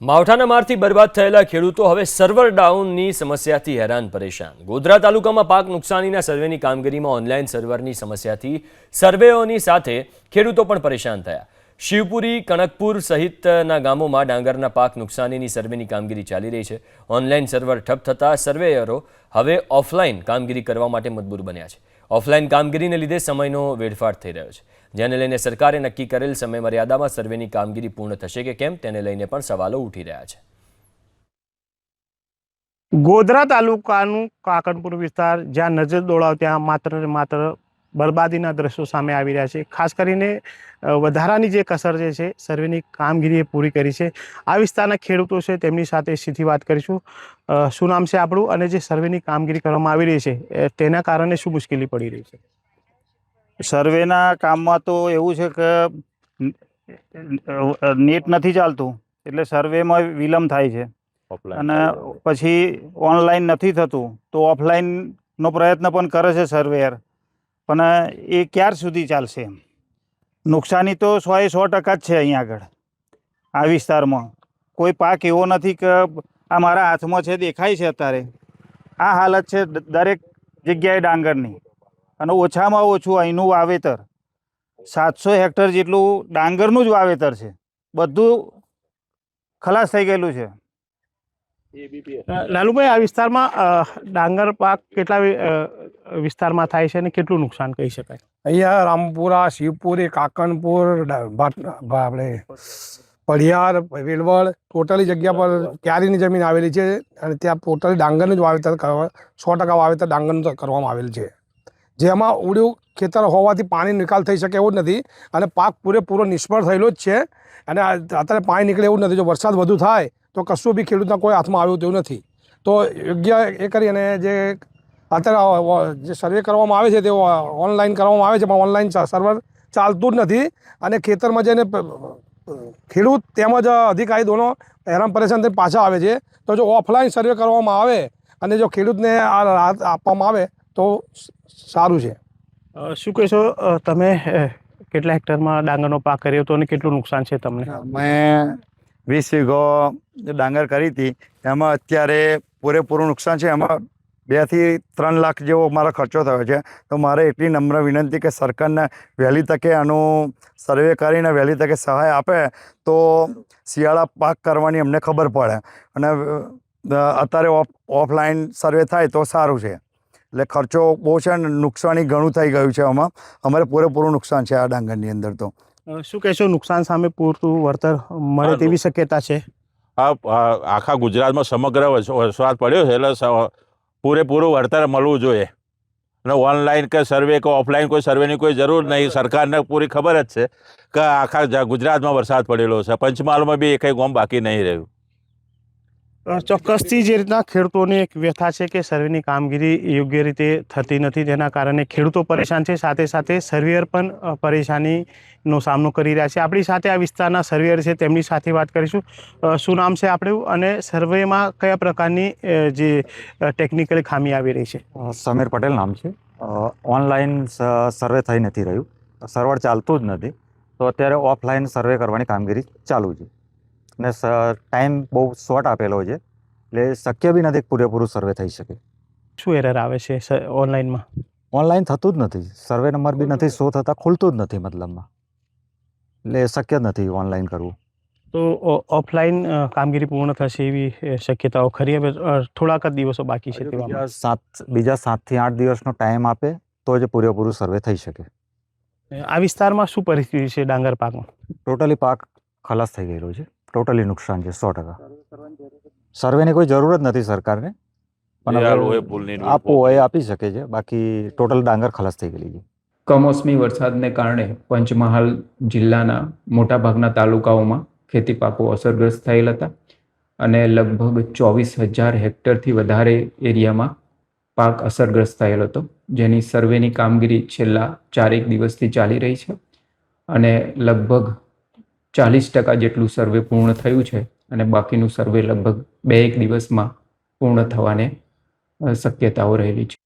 માવઠાના મારથી બરબાદ થયેલા ખેડૂતો હવે સર્વર ડાઉનની સમસ્યાથી હેરાન પરેશાન. ગોધરા તાલુકામાં પાક નુકસાનીના સર્વેની કામગીરીમાં ઓનલાઈન સર્વરની સમસ્યાથી સર્વેઓની સાથે ખેડૂતો પણ પરેશાન થયા. શિવપુરી કણકપુર સહિતના ગામોમાં ડાંગરના પાક નુકસાનીની સર્વેની કામગીરી ચાલી રહી છે. ઓનલાઈન સર્વર ઠપ થતાં સર્વેયરો હવે ઓફલાઈન કામગીરી કરવા માટે મજબૂર બન્યા છે. ઓફલાઈન કામગીરીને લીધે સમયનો વેડફાટ થઈ રહ્યો છે. જેને લઈને સરકારે નક્કી કરેલ સમય મર્યાદામાં સર્વેની કામગીરી પૂર્ણ થશે કે કેમ તેને લઈને પણ સવાલો ઉઠી રહ્યા છે. ગોધરા તાલુકાનું કાકણપુર વિસ્તાર જ્યાં નજર દોડાવ ત્યાં માત્ર માત્ર બરબાદીના દ્રશ્યો સામે આવી રહ્યા છે. ખાસ કરીને વધારાની જે કસર જે છે સર્વેની કામગીરી એ પૂરી કરી છે. આ વિસ્તારના ખેડૂતો છે તેમની સાથે સીધી વાત કરીશું. શું નામ છે આપણું અને જે સર્વેની કામગીરી કરવામાં આવી રહી છે એ તેના કારણે શું મુશ્કેલી પડી રહી છે? સર્વેના કામમાં તો એવું છે કે નેટ નથી ચાલતું એટલે સર્વેમાં વિલંબ થાય છે. અને પછી ઓનલાઈન નથી થતું તો ઓફલાઈનનો પ્રયત્ન પણ કરે છે સર્વેયર. પણ એ ક્યાર સુધી ચાલશે એમ? નુકસાની તો સો એ સો ટકા જ છે અહીં આગળ, આ વિસ્તારમાં. કોઈ પાક એવો નથી કે આ મારા હાથમાં છે, દેખાય છે અત્યારે. આ હાલત છે દરેક જગ્યાએ ડાંગરની. અને ઓછામાં ઓછું અહીંનું વાવેતર. સાતસો હેક્ટર જેટલું ડાંગરનું જ વાવેતર છે. બધું ખલાસ થઈ ગયેલું છે. લાલુભાઈ આ વિસ્તારમાં ડાંગર પાક કેટલા વિસ્તારમાં થાય છે અને કેટલું નુકસાન કહી શકાય? અહીંયા રામપુરા શિવપુરી કાકણપુર ભા- આપણે પડિયાર વેલવડ ટોટલી જગ્યા પર ક્યારીની જમીન આવેલી છે અને ત્યાં ટોટલી ડાંગરનું જ વાવેતર કરવા સો ટકા વાવેતર ડાંગરનું કરવામાં આવેલ છે. જેમાં ઉડ્યું ખેતર હોવાથી પાણી નિકાલ થઈ શકે એવું જ નથી અને પાક પૂરેપૂરો નિષ્ફળ થયેલો જ છે અને આ- અત્યારે પાણી નીકળે એવું નથી. જો વરસાદ વધુ થાય તો કશું બી ખેડૂતના કોઈ હાથમાં આવ્યું તેવું નથી. તો યોગ્ય એ કરી અને જે અત્યારે જે સર્વે કરવામાં આવે છે તે ઓનલાઈન કરવામાં આવે છે પણ ઓનલાઈન સર્વર ચાલતું જ નથી અને ખેતરમાં જઈને ખેડૂત તેમજ અધિકારી દોનો હેરાન પરેશાન થઈને પાછા આવે છે. તો જો ઓફલાઈન સર્વે કરવામાં આવે અને જો ખેડૂતને આ રાહત આપવામાં આવે તો સારું છે. શું કહેશો? તમે કેટલા હેક્ટરમાં ડાંગરનો પાક કર્યો હતો અને કેટલું નુકસાન છે તમને? મેં વીસ વીઘો ડાંગર કરી હતી. એમાં અત્યારે પૂરેપૂરું નુકસાન છે. એમાં બેથી ત્રણ લાખ જેવો મારો ખર્ચો થયો છે. તો મારે એટલી નમ્ર વિનંતી કે સરકારને વહેલી તકે આનું સર્વે કરીને વહેલી તકે સહાય આપે તો શિયાળા પાક કરવાની અમને ખબર પડે. અને અત્યારે ઓફ, ઓફલાઈન સર્વે થાય તો સારું છે. એટલે ખર્ચો બહુ છે નુકસાની ઘણું થઈ ગયું છે આમાં. અમારે પૂરેપૂરું નુકસાન છે આ ડાંગરની અંદર તો. શું કહેશો? નુકસાન સામે પૂરતું વળતર મળે તેવી શક્યતા છે? આ આખા ગુજરાતમાં સમગ્ર વરસાદ પડ્યો છે એટલે પૂરેપૂરું વળતર મળવું જોઈએ. અને ઓનલાઈન કે સર્વે કે ઓફલાઈન કોઈ સર્વેની કોઈ જરૂર નહીં. સરકારને પૂરી ખબર જ છે કે આખા ગુજરાતમાં વરસાદ પડેલો છે. પંચમહાલમાં બી એકેય ગોમ બાકી નહીં રહ્યું. ચોક્કસથી જે રીતના ખેડૂતોની એક વ્યથા છે કે સર્વેની કામગીરી યોગ્ય રીતે થતી નથી. તેના કારણે ખેડૂતો પરેશાન છે. સાથે સાથે સર્વેયર પણ પરેશાનીનો સામનો કરી રહ્યા છે. આપણી સાથે આ વિસ્તારના સર્વેયર છે. તેમની સાથે વાત કરીશું. શું નામ છે આપણું અને સર્વેમાં કયા પ્રકારની જે ટેકનિકલ ખામી આવી રહી છે? સમીર પટેલ નામ છે. ઓનલાઈન સર્વે થઈ નથી રહ્યું. સર્વર ચાલતું જ નથી. તો અત્યારે ઓફલાઈન સર્વે કરવાની કામગીરી ચાલુ છે. ને ટાઈમ બહુ શોર્ટ આપેલો છે. એટલે શક્ય બી નથી પૂરેપૂરું સર્વે થઈ શકે. શું એરર આવે છે ઓનલાઈનમાં ઓનલાઈન થતું જ નથી. સર્વે નંબર બી નથી શો થતાં ખુલતું જ નથી મતલબમાં. એટલે શક્ય જ નથી ઓનલાઈન કરવું. તો ઓફલાઈન કામગીરી પૂર્ણ થશે એવી શક્યતાઓ ખરી? હવે થોડાક જ દિવસો બાકી છે તેવા સાત બીજા સાતથી આઠ દિવસનો ટાઈમ આપે તો જ પૂરેપૂરું સર્વે થઈ શકે. આ વિસ્તારમાં શું પરિસ્થિતિ છે ડાંગર પાકમાં ટોટલી પાક ખલાસ થઈ ગયેલો છે. ટોટલી નુકસાન છે સો ટકા. સર્વેની કોઈ જરૂર જ નથી. સરકારને. પણ આપવું હોય. એ આપી શકે છે. બાકી ટોટલ ડાંગર ખલાસ થઈ ગયેલી છે. કમોસમી વરસાદને કારણે પંચમહાલ જિલ્લાના મોટાભાગના તાલુકાઓમાં ખેતી પાકો અસરગ્રસ્ત થયેલ હતા અને લગભગ ચોવીસ હજાર હેક્ટરથી વધારે એરિયામાં પાક અસરગ્રસ્ત થયેલ હતો. જેની સર્વેની કામગીરી છેલ્લા ચારેક દિવસથી ચાલી રહી છે અને લગભગ ચાલીસ ટકા જેટલું સર્વે પૂર્ણ થયું છે અને બાકીનું સર્વે લગભગ બે એક દિવસમાં પૂર્ણ થવાને શક્યતાઓ રહેલી છે.